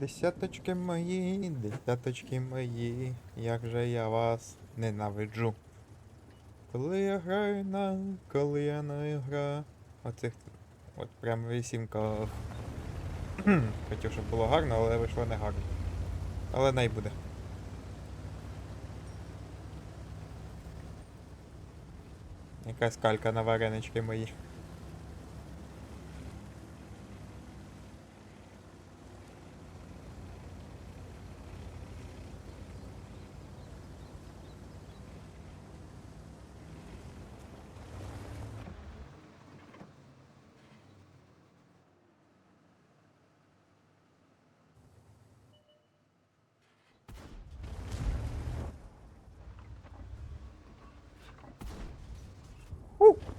Десяточки мої, десяточки мої, як же я вас ненавиджу. Коли я граю на, коли я на гра. Оцих от прям вісімка. Хотів, щоб було гарно, але вийшло не гарно. Але най буде. Якась калька на варенички мої. Woo.